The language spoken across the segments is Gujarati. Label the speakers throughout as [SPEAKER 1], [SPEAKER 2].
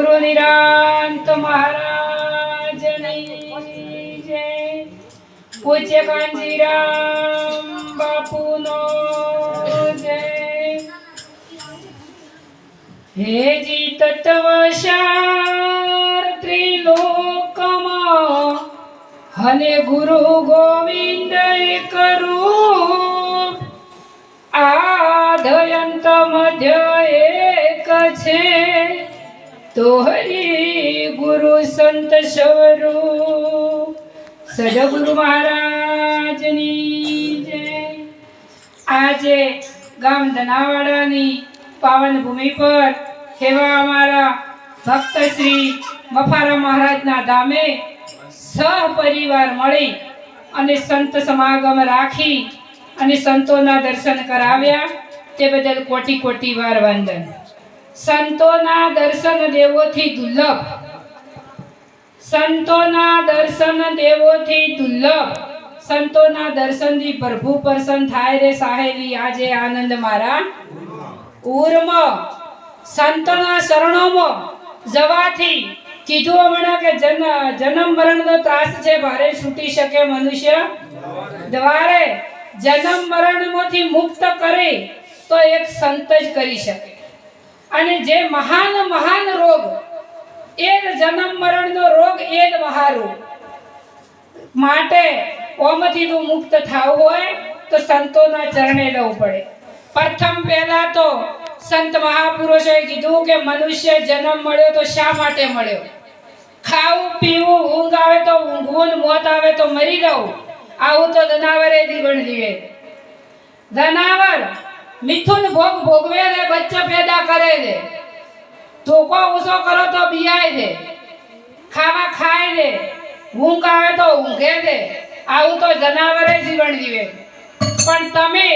[SPEAKER 1] ગુરુ નિરાંત મહારાજની જય. પૂજ્ય કાંજીરામ બાપુનો જય. હેજી તત્વશાર ત્રિલોકમાં હને ગુરુ ગોવિંદ કરું આધયંત મધ્ય એક છે. તો ગુરુ સંત સ્વરૂપ. સદગુરુ મહારાજની જય. આજે ગામ ધનાવાડાની પાવન ભૂમિ પર એવા અમારા ભક્ત શ્રી મફારા મહારાજના ધામે સહપરિવાર મળી અને સંત સમાગમ રાખી અને સંતોના દર્શન કરાવ્યા. તે બદલ કોટી કોટી વાર વંદન. સંતોના દર્શન દેવોથી દુર્લભ. સંતોના દર્શન દેવોથી દુર્લભ. સંતોના દર્શનથી પ્રભુ પ્રસન્ન થાય રે સાહેબી. આજે આનંદ મારા ઉર્મ સંતોના શરણોમાં જવાથી કીધું હમણાં કે જન, જન્મ મરણનો ત્રાસ છે, ભારે છૂટી શકે મનુષ્ય દ્વારે. જન્મ મરણમાંથી મુક્ત કરે તો એક સંત જ કરી શકે. અને જે મહાન મહાન રોગ, એ જ જન્મ મરણનો રોગ એ જ મહારોગ. માટે ઓમથી તું મુક્ત થવું હોય તો સંતોના ચરણે લેવું પડે. પ્રથમ પહેલા તો સંત મહાપુરુષોએ કીધું કે મનુષ્ય જન્મ મળ્યો તો શા માટે મળ્યો? ખાવું, પીવું, ઊંઘ આવે તો ઊંઘવું, મોત આવે તો મરી જવું. આવું તો જનાવરે જીવન જીવે. જનાવર મિથુન ભોગ ભોગવે ને બચ્ચા પેદા કરે છે ધોકો ઓછો કરો તો બિયાય છે ખાવા ખાય છે ઊંઘ આવે તો ઊંઘે છે આવું તો જનાવરે જીવન જીવે. પણ તમે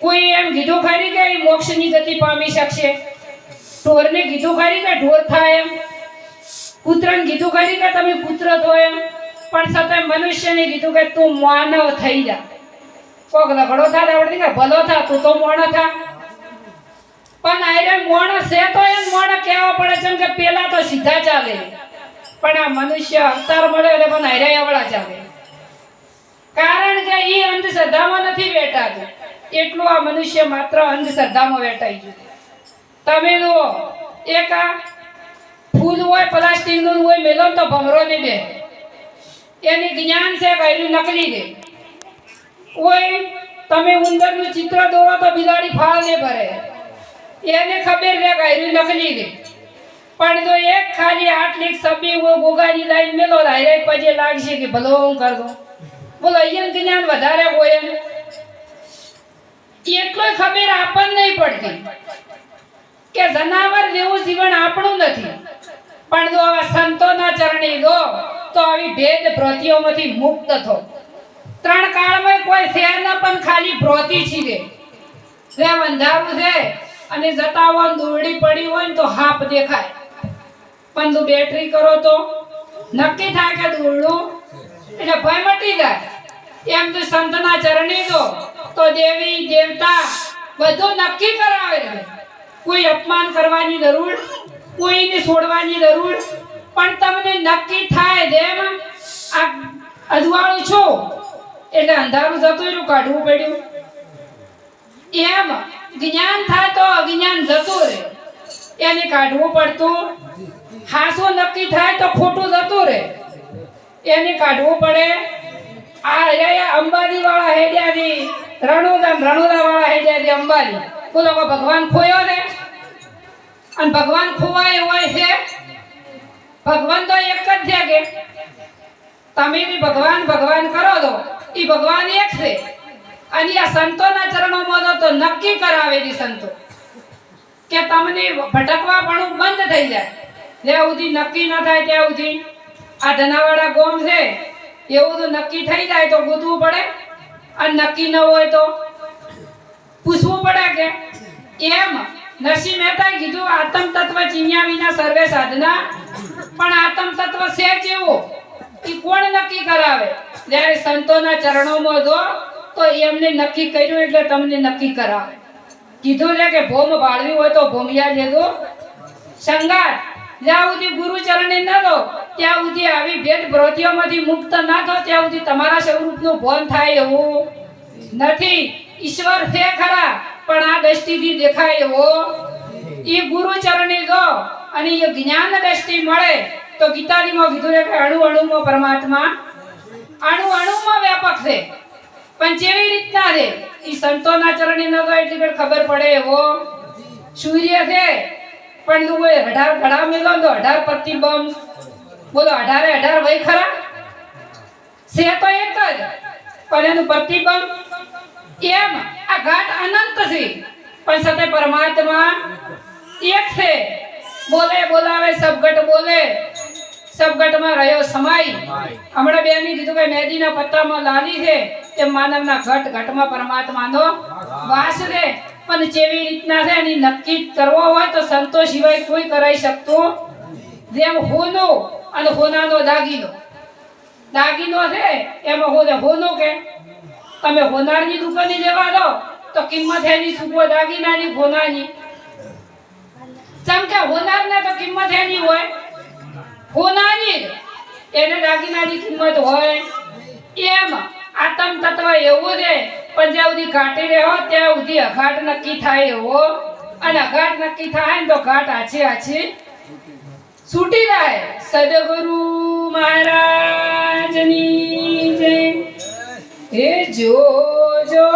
[SPEAKER 1] કોઈ એમ કીધું ખરી કે મોક્ષની ગતિ પામી શકશે? ઢોરને કીધું ખરી કે ઢોર થાય એમ? કૂતરાને કીધું ખરી કે તમે કૂતરો થો એમ? પણ છતાં મનુષ્યને કીધું કે તું માનવ થઈ જા. કોક લગડો થા આવડતી કે ભલો થા, તું તો મોણો થા. પણ આયરે મોણો છે તો એમ મોણો કહેવા પડે છે કે પેલા તો સીધા ચાલે. પણ આ મનુષ્ય અવતાર મળ્યો એટલે પણ આયરે આવડા ચાલે. કારણ કે ઈ અંધશ્રદ્ધામાં નથી બેઠાતું. એટલું આ મનુષ્ય માત્ર અંધશ્રદ્ધામાં વેટાઈ ગયું. તમે જુઓ, એક ફૂલ હોય, પ્લાસ્ટિકનું હોય, મેલો તો ભમરો ને બે. એની જ્ઞાન છે ભાઈ નકલી છે કોઈ તમે ઉંદરનું ચિત્ર દોરો તો બિલાડી ફાળ ભરે. એને ખબર રે કે નકલી છે પણ તો એક ખાલી આટલી સબી હોય ગોગાની લાઈન મેલો હારે પજે લાગશે કે ભલો હું કર બોલો અહીંયા જ્ઞાન વધારે હોય એમ. એટલોય ખબર આપણને નહીં પડતી કે જનાવર જેવું જીવન આપણું નથી. પણ જો આવા સંતોના ચરણે દો તો આવી ભેદ પ્રતિઓમાંથી મુક્ત થો. ત્રણ કાળમાં કોઈ શહેર ના પણ ખાલી ભ્રોતી છી દે જે અંધારું છે અને જતા હોય દોરડી પડી હોય ને તો હાપ દેખાય. પણ તું બેટરી કરો તો નક્કી થાય કે દોરડું? એટલે ભય મટી જાય. એમ તો સંતના ચરણી દો તો દેવી, દેવતા બધું નક્કી કરાવે. કોઈ અપમાન કરવાની જરૂર, કોઈને છોડવાની જરૂર, પણ તમને નક્કી થાય જેમ આ અજવાળું છું. એટલે અંધારું જતું રહ્યું કાઢવું પડ્યું. એમ જ્ઞાન થાય તો અજ્ઞાન જતું રહે. એને કાઢવું પડતું. હાસું નક્કી થાય તો ખોટું જતું રહે. એને કાઢવું પડે. આ રહ્યા અંબાજી વાળા હેડ્યાથી રણુદા રણુદા વાળા હેડ્યાથી અંબાજી. બોલો ભગવાન ખોયો ને. અને ભગવાન ખોવાય હોય છે. ભગવાન તો એક જ છે કે તમે બી ભગવાન ભગવાન કરો છો. એ ભગવાન એક છે. અને આ સંતોના ચરણોમાં તો નક્કી કરાવેલી સંતો. કે તમને ભટકવા પણ બંધ થઈ જાય. જ્યાં સુધી નક્કી ન થાય ત્યાં સુધી આ ધનાવાળા ગોમ છે, એવું તો નક્કી થઈ જાય તો ગૂંથવું પડે. અને નક્કી ન હોય તો પૂછવું પડે કે એમ નરસિંહ મહેતાએ કીધું, આત્મ તત્વ ચિન્યા વિના સર્વે સાધના. પણ આત્મ તત્વ છે જેવો એ કોણ નક્કી કરાવે? જ્યારે સંતોના ચરણોમાં જો, તો એમને નક્કી કર્યું એટલે તમને નક્કી કરાવે. કીધું છે કે ભોમ ભાળવી હોય તો ભોમિયા લેજો. સંગાત જ્યાં સુધી ગુરુ ચરણે ન દો ત્યાં સુધી આવી ભેટ ભ્રોતિઓમાંથી મુક્ત ના થો, ત્યાં સુધી તમારા સ્વરૂપનું ભોન થાય એવું. નથી, ઈશ્વર છે ખરા, પણ આ દ્રષ્ટિથી દેખાય એવો. એ ગુરુ ચરણે જો, અને એ જ્ઞાન દ્રષ્ટિ મળે, તો ગીતાજીમાં કીધું છે કે અણુ અણુમાં પરમાત્મા અણુ અણુમાં વ્યાપક છે. પણ જેવી રીતના છે? એ સંતોના ચરણે ન તો એટલી ઘડી ખબર પડે એવો સૂર્ય છે. પણ તું કોઈ અઢાર ઘડા મેલો તો અઢાર પ્રતિબંધ બોલો અઢારે અઢાર વય ખરા? છે તો એક જ. પણ એનું પ્રતિબંધ એમ. આ ઘાટ અનંત છે. પણ સાથે પરમાત્મા એક છે. બોલે બોલાવે, સબગટ બોલે. સબગટમાં રહ્યો સમાય હમણાં બેની કીધું કે મેદીના પત્તામાં લાલી છે. તે માનવના ઘટ ઘટમાં પરમાત્માનો વાસ છે. પણ જેવી રીતના છે એની નક્કી કરવો હોય તો સંતો સિવાય કોઈ કરાઈ શકતું જેમ હોનો અને હોનાનો દાગીનો. દાગીનો છે એમાં હોને હોનો કે તમે હોનારની દુકાને જવા દો તો કિંમત એની સુકો દાગીનાની હોનાની. ચમ કે હોનારને તો કિંમત એની હોય હોનાની જ. એને દાગીનાની કિંમત હોય એમ આતમ તત્વ એવું છે, પણ જ્યાં સુધી ઘાટી રહ્યો ત્યાં સુધી અઘાટ નક્કી થાય એવો અને અઘાટ નક્કી થાય ને તો ઘાટ આછી આછી છૂટી જાય સદગુરુ મહારાજની જય હે જો જો